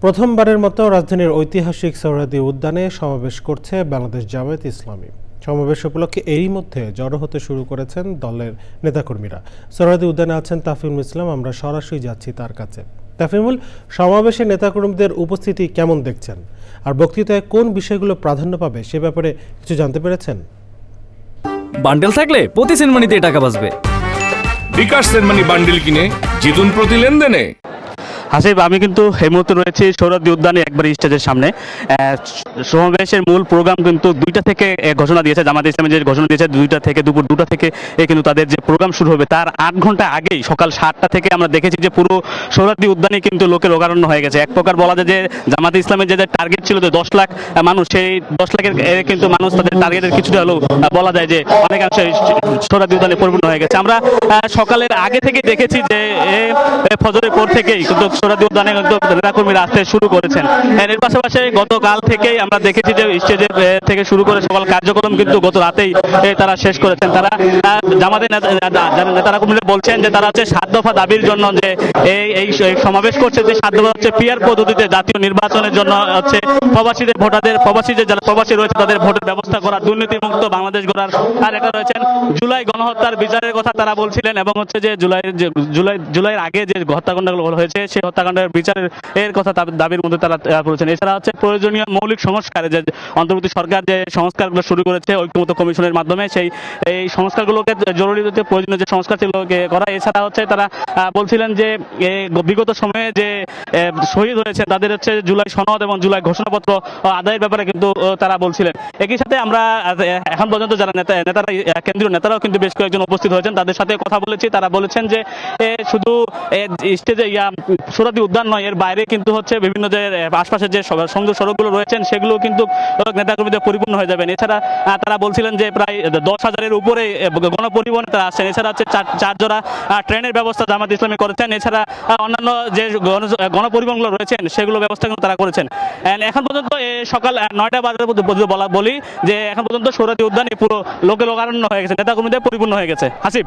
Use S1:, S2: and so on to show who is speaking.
S1: প্রথমবারের মতো রাজধানীর ঐতিহাসিক সৌরাদি উদ্যানে সমাবেশ করছে বাংলাদেশ জামায়াত ইসলামী। সমাবেশ উপলক্ষে এরই মধ্যে জড়ো হতে শুরু করেছেন দলের নেতাকর্মীরা। সৌরাদি উদ্যানে আছেন তাফিমুল ইসলাম আমরা সরাসরি যাচ্ছি তার কাছে। তাফিমুল সমাবেশে নেতাকর্মীদের উপস্থিতি কেমন দেখছেন? আর বক্তৃতায় কোন বিষয়গুলো প্রাধান্য পাবে সে ব্যাপারে কিছু জানতে পেরেছেন?
S2: বান্ডেল থাকলে প্রতি সেনমানিতে টাকা বাঁচবে।
S3: বিকাশ সেনমানি বান্ডিল কিনে জিতুন প্রতি লেনদেনে।
S4: হাসিব আমি কিন্তু এই মুহূর্তে রয়েছি সৌরদ্দি উদ্যানে একবার স্টেজের সামনে। সমাবেশের মূল প্রোগ্রাম কিন্তু দুইটা থেকে ঘোষণা দিয়েছে, জামাত ইসলামী যে ঘোষণা দিয়েছে, দুইটা থেকে দুপুর দুটা থেকে কিন্তু তাদের যে প্রোগ্রাম শুরু হবে, তার আট ঘণ্টা আগেই সকাল সাতটা থেকে আমরা দেখেছি যে পুরো সৌরাদ্দি উদ্যানে কিন্তু লোকের অগারণ্য হয়ে গেছে। এক প্রকার বলা যায় যে জামাত ইসলামের যে টার্গেট ছিল যে দশ লাখ মানুষ, সেই দশ লাখের কিন্তু মানুষ তাদের টার্গেটের কিছুটা হলেও বলা যায় যে অনেকাংশে সৌরাদ্দি উদ্যানে পরিপূর্ণ হয়ে গেছে। আমরা সকালের আগে থেকে দেখেছি যে ফজরের পর থেকেই কিন্তু সোরাদি উদ্যানে নেতাকর্মীরা আসতে শুরু করেছেন। এর পাশাপাশি গতকাল থেকেই আমরা দেখেছি যে স্টেজে থেকে শুরু করে সকল কার্যক্রম কিন্তু গত রাতেই তারা শেষ করেছেন। তারা জামাতের নেতারা কর্মীরা বলছেন যে তারা হচ্ছে সাত দফা দাবির জন্য যে এই এই সমাবেশ করছে, যে সাত দফা হচ্ছে পিয়ার পদ্ধতিতে জাতীয় নির্বাচনের জন্য হচ্ছে প্রবাসীদের ভোটারদের প্রবাসী যে যারা প্রবাসী রয়েছে তাদের ভোটের ব্যবস্থা করা, দুর্নীতিমুক্ত বাংলাদেশ গড়ার আর একটা রয়েছেন। জুলাই গণহত্যার বিচারের কথা তারা বলছিলেন এবং হচ্ছে যে জুলাই জুলাই, জুলাইয়ের আগে যে হত্যাকাণ্ডগুলো হয়েছে সেই হত্যাকাণ্ডের বিচারের এর কথা দাবির মধ্যে তারা বলেছেন এছাড়া হচ্ছে প্রয়োজনীয় মৌলিক সংস্কারে, যে অন্তর্বর্তী সরকার যে সংস্কারগুলো শুরু করেছে ঐক্যমত কমিশনের মাধ্যমে, সেই, এই সংস্কারগুলোকে জরুরি প্রয়োজনীয় যে সংস্কার সেগুলোকে করা। এছাড়া হচ্ছে তারা বলছিলেন যে বিগত সময়ে যে শহীদ হয়েছে, তাদের হচ্ছে জুলাই সনদ এবং জুলাই ঘোষণাপত্র আদায়ের ব্যাপারে কিন্তু তারা বলছিলেন। একই সাথে আমরা এখন পর্যন্ত যারা নেতা, নেতারা কেন্দ্রীয় নেতারাও কিন্তু বেশ কয়েকজন উপস্থিত হয়েছেন। তাদের সাথে কথা বলেছি। তারা বলেছেন যে শুধু স্টেজে ইয়া সুরাদি উদ্যান নয়, এর বাইরে কিন্তু হচ্ছে বিভিন্ন যে আশপাশের যে সংযোগ সড়কগুলো রয়েছেন সেগুলো কিন্তু নেতাকর্মীদের পরিপূর্ণ হয়ে যাবেন এছাড়া তারা বলছিলেন যে প্রায় দশ হাজারের উপরে গণপরিবহনে তারা আসছেন। এছাড়া হচ্ছে চার জোড়া ট্রেনের ব্যবস্থা জামাত ইসলামী করেছেন। এছাড়া অন্যান্য যে গণ- গণপরিবহনগুলো রয়েছেন, সেগুলো ব্যবস্থা কিন্তু তারা করেছেন। এখন পর্যন্ত সকাল নয়টা বাজার বলা, বলি যে এখন পর্যন্ত সৌরাদি উদ্যানে পুরো লোকে লোকারণ্য হয়ে গেছে, নেতাকর্মীদের পরিপূর্ণ হয়ে গেছে। হাসিব।